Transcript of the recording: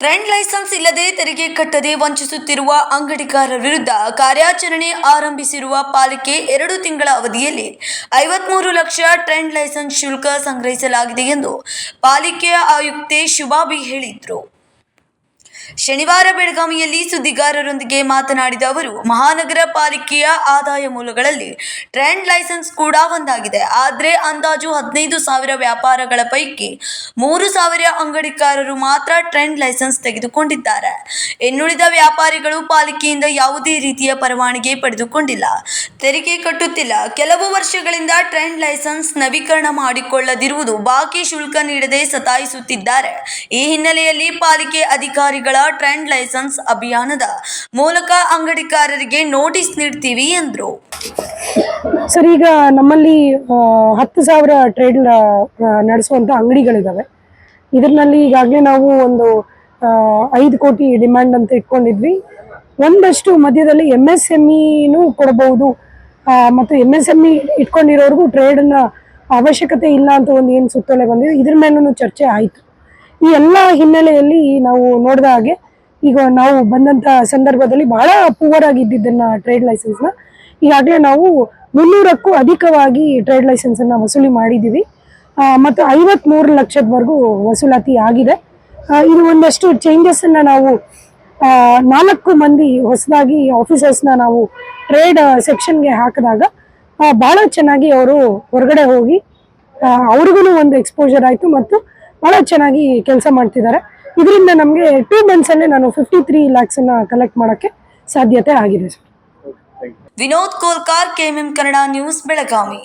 Trend licence ಇಲ್ಲದೆ ತೆರಿಗೆ ಕಟ್ಟದೆ ವಂಚಿಸುತ್ತಿರುವ ಅಂಗಡಿಕಾರರ ವಿರುದ್ಧ ಕಾರ್ಯಾಚರಣೆ ಆರಂಭಿಸಿರುವ ಪಾಲಿಕೆ ಎರಡು ತಿಂಗಳ ಅವಧಿಯಲ್ಲಿ ಐವತ್ಮೂರು ಲಕ್ಷ ಟ್ರೆಂಡ್ ಲೈಸೆನ್ಸ್ ಶುಲ್ಕ ಸಂಗ್ರಹಿಸಲಾಗಿದೆ ಎಂದು ಪಾಲಿಕೆಯ ಆಯುಕ್ತೆ ಶುಭಾಬಿ ಹೇಳಿದರು. ಶನಿವಾರ ಬೆಳಗಾವಿಯಲ್ಲಿ ಸುದ್ದಿಗಾರರೊಂದಿಗೆ ಮಾತನಾಡಿದ ಅವರು, ಮಹಾನಗರ ಪಾಲಿಕೆಯ ಆದಾಯ ಮೂಲಗಳಲ್ಲಿ ಟ್ರೆಂಡ್ ಲೈಸೆನ್ಸ್ ಕೂಡ ಒಂದಾಗಿದೆ. ಆದರೆ ಅಂದಾಜು ಹದಿನೈದು ಸಾವಿರ ವ್ಯಾಪಾರಗಳ ಪೈಕಿ ಮೂರು ಸಾವಿರ ಅಂಗಡಿಕಾರರು ಮಾತ್ರ ಟ್ರೆಂಡ್ ಲೈಸೆನ್ಸ್ ತೆಗೆದುಕೊಂಡಿದ್ದಾರೆ. ಇನ್ನುಳಿದ ವ್ಯಾಪಾರಿಗಳು ಪಾಲಿಕೆಯಿಂದ ಯಾವುದೇ ರೀತಿಯ ಪರವಾನಗಿ ಪಡೆದುಕೊಂಡಿಲ್ಲ. ತೆರಿಗೆ ಕಟ್ಟುತ್ತಿಲ್ಲ. ಕೆಲವು ವರ್ಷಗಳಿಂದ ಟ್ರೆಂಡ್ ಲೈಸೆನ್ಸ್ ನವೀಕರಣ ಮಾಡಿಕೊಳ್ಳದಿರುವುದು ಬಾಕಿ ಶುಲ್ಕ ನೀಡದೆ ಸತಾಯಿಸುತ್ತಿದ್ದಾರೆ. ಈ ಹಿನ್ನೆಲೆಯಲ್ಲಿ ಪಾಲಿಕೆ ಅಧಿಕಾರಿಗಳ ಟ್ರೆಂಡ್ ಲೈಸೆನ್ಸ್ ಅಭಿಯಾನದ ಮೂಲಕ ಅಂಗಡಿಕಾರರಿಗೆ ನೋಟಿಸ್ ನೀಡ್ತೀವಿ ಎಂದರು ಸರ್, ಈಗ ನಮ್ಮಲ್ಲಿ ಹತ್ತು ಸಾವಿರ ಟ್ರೇಡ್ ನಡೆಸುವಂಥ ಅಂಗಡಿಗಳಿದ್ದಾವೆ ಇದರಲ್ಲಿ ಈಗಾಗಲೇ ನಾವು ಒಂದು ಐದು ಕೋಟಿ ಡಿಮ್ಯಾಂಡ್ ಅಂತ ಇಟ್ಕೊಂಡಿದ್ವಿ. ಒಂದಷ್ಟು ಮಧ್ಯದಲ್ಲಿ ಎಂ ಎಸ್ ಎಂ ಇನೂ ಕೊಡಬಹುದು ಮತ್ತು ಎಂ ಎಸ್ ಎಂ ಇ ಇಟ್ಕೊಂಡಿರೋರ್ಗೂ ಟ್ರೇಡನ್ನ ಅವಶ್ಯಕತೆ ಇಲ್ಲ ಅಂತ ಒಂದು ಏನು ಸುತ್ತೋಲೆ ಬಂದಿದೆ. ಇದ್ರ ಮೇಲೂ ಚರ್ಚೆ ಆಯಿತು. ಈ ಎಲ್ಲ ಹಿನ್ನೆಲೆಯಲ್ಲಿ ನಾವು ನೋಡಿದ ಹಾಗೆ ಈಗ ನಾವು ಬಂದಂತ ಸಂದರ್ಭದಲ್ಲಿ ಬಹಳ ಪೂವರ್ ಆಗಿದ್ದನ್ನ ಟ್ರೇಡ್ ಲೈಸೆನ್ಸ್ನ ಈಗಾಗಲೇ ನಾವು ಮುನ್ನೂರಕ್ಕೂ ಅಧಿಕವಾಗಿ ಟ್ರೇಡ್ ಲೈಸೆನ್ಸ್ ಅನ್ನ ವಸೂಲಿ ಮಾಡಿದ್ದೀವಿ. ಮತ್ತು ಐವತ್ಮೂರು ಲಕ್ಷದವರೆಗೂ ವಸೂಲಾತಿ ಆಗಿದೆ. ಇದು ಒಂದಷ್ಟು ಚೇಂಜಸ್ಸನ್ನು ನಾವು ಆ, ನಾಲ್ಕು ಮಂದಿ ಹೊಸದಾಗಿ ಆಫೀಸರ್ಸ್ನ ನಾವು ಟ್ರೇಡ್ ಸೆಕ್ಷನ್ಗೆ ಹಾಕಿದಾಗ ಬಹಳ ಚೆನ್ನಾಗಿ ಅವರು ಹೊರಗಡೆ ಹೋಗಿ ಅವ್ರಿಗೂ ಒಂದು ಎಕ್ಸ್ಪೋಜರ್ ಆಯಿತು. ಮತ್ತು ಭಾಳ ಚೆನ್ನಾಗಿ ಕೆಲಸ ಮಾಡ್ತಿದ್ದಾರೆ. ಇದರಿಂದ ನಮಗೆ ಟೂ ಮಂತ್ಸಲ್ಲೇ ನಾನು ಫಿಫ್ಟಿ ತ್ರೀ ಲ್ಯಾಕ್ಸನ್ನು ಕಲೆಕ್ಟ್ ಮಾಡೋಕ್ಕೆ ಸಾಧ್ಯತೆ ಆಗಿದೆ sir Vinod Kolkar KMM Kannada news, Belagavi.